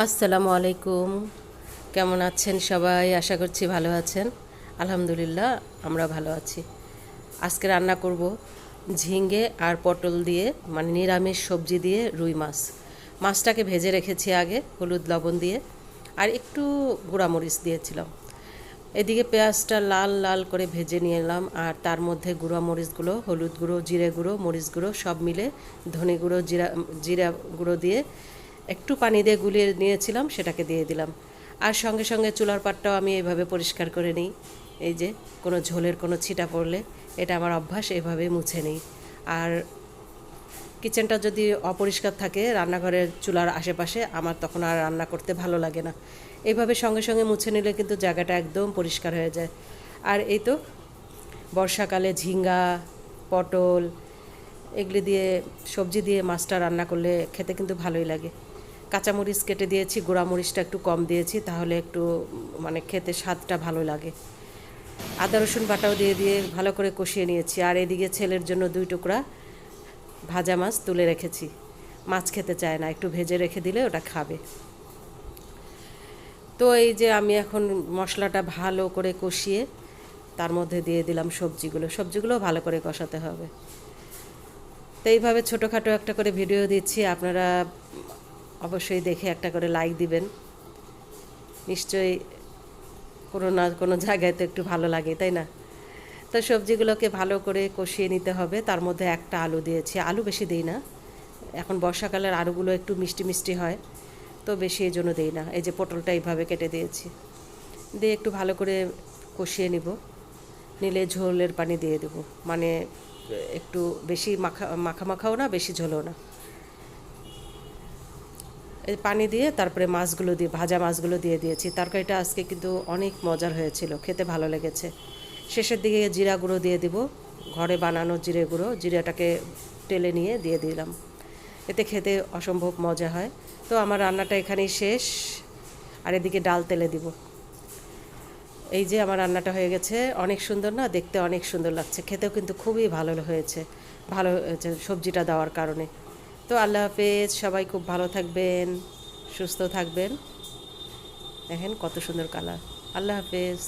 আসসালামু আলাইকুম। কেমন আছেন সবাই? আশা করছি ভালো আছেন। আলহামদুলিল্লাহ, আমরা ভালো আছি। আজকে রান্না করব ঝিঙ্গে আর পটল দিয়ে মানে নিরামিষ সবজি দিয়ে রুই মাছ। মাছটাকে ভেজে রেখেছি আগে, হলুদ লবণ দিয়ে, আর একটু গুঁড়ামরিচ দিয়েছিলাম। এদিকে পেঁয়াজটা লাল লাল করে ভেজে নিয়ে এলাম, আর তার মধ্যে গুঁড়ো মরিচগুলো হলুদ গুঁড়ো, জিরে গুঁড়ো, মরিচ গুঁড়ো সব মিলে, ধনে গুঁড়ো, জিরা জিরা গুঁড়ো দিয়ে একটু পানি দিয়ে গুলিয়ে নিয়েছিলাম, সেটাকে দিয়ে দিলাম। আর সঙ্গে সঙ্গে চুলার পাটটাও আমি এভাবে পরিষ্কার করে নিই। এই যে, কোনো ঝোলের কোনো ছিটা পড়লে এটা আমার অভ্যাস এভাবে মুছে নিই। আর কিচেনটা যদি অপরিষ্কার থাকে, রান্নাঘরের চুলার আশেপাশে, আমার তখন আর রান্না করতে ভালো লাগে না। এইভাবে সঙ্গে সঙ্গে মুছে নিলে কিন্তু জায়গাটা একদম পরিষ্কার হয়ে যায়। আর এই তো, বর্ষাকালে ঝিঙ্গা, পটল এগুলি দিয়ে, সবজি দিয়ে মাছটা রান্না করলে খেতে কিন্তু ভালোই লাগে। কাঁচামরিচ কেটে দিয়েছি গোড়ামরিচটা একটু কম দিয়েছি, তাহলে একটু মানে খেতে স্বাদটা ভালো লাগে। আদা, রসুন বাটাও দিয়ে দিয়ে ভালো করে কষিয়ে নিয়েছি। আর এদিকে ছেলের জন্য দুই টুকরা ভাজা মাছ তুলে রেখেছি। মাছ খেতে চায় না, একটু ভেজে রেখে দিলে ওটা খাবে। তো এই যে আমি এখন মশলাটা ভালো করে কষিয়ে, তার মধ্যে দিয়ে দিলাম সবজিগুলো। সবজিগুলো ভালো করে কষাতে হবে। তো এইভাবে ছোটোখাটো একটা করে ভিডিও দিচ্ছি, আপনারা অবশ্যই দেখে একটা করে লাইক দিবেন। নিশ্চয়ই কোনো না কোনো জায়গায় তো একটু ভালো লাগে, তাই না? তো সবজিগুলোকে ভালো করে কষিয়ে নিতে হবে, তার মধ্যে একটা আলু দিয়েছি। আলু বেশি দিই না, এখন বর্ষাকালের আলুগুলো একটু মিষ্টি মিষ্টি হয়, তো বেশি এই জন্য দিই না। এই যে পটলটা এইভাবে কেটে দিয়েছি, দিয়ে একটু ভালো করে কষিয়ে নিব, নিলে ঝোলের পানি দিয়ে দেবো। মানে একটু বেশি মাখা মাখা মাখাও না, বেশি ঝোলও না। এই পানি দিয়ে তারপরে মাছগুলো দিয়ে, ভাজা মাছগুলো দিয়ে দিয়েছি। তরকারিটা আজকে কিন্তু অনেক মজার হয়েছিল, খেতে ভালো লেগেছে। শেষের দিকে জিরা গুঁড়ো দিয়ে দিব, ঘরে বানানো জিরে গুঁড়ো, জিরাটাকে টেলে নিয়ে দিয়ে দিলাম। এতে খেতে অসম্ভব মজা হয়। তো আমার রান্নাটা এখানেই শেষ, আর এদিকে ডাল তেলে দিব। এই যে আমার রান্নাটা হয়ে গেছে, অনেক সুন্দর না? দেখতে অনেক সুন্দর লাগছে। খেতেও কিন্তু খুবই ভালো হয়েছে। ভালো হয়েছে সবজিটা দেওয়ার কারণে। তো আল্লাহ হাফেজ, সবাই খুব ভালো থাকবেন, সুস্থ থাকবেন। দেখেন কত সুন্দর কালার আল্লাহ হাফেজ।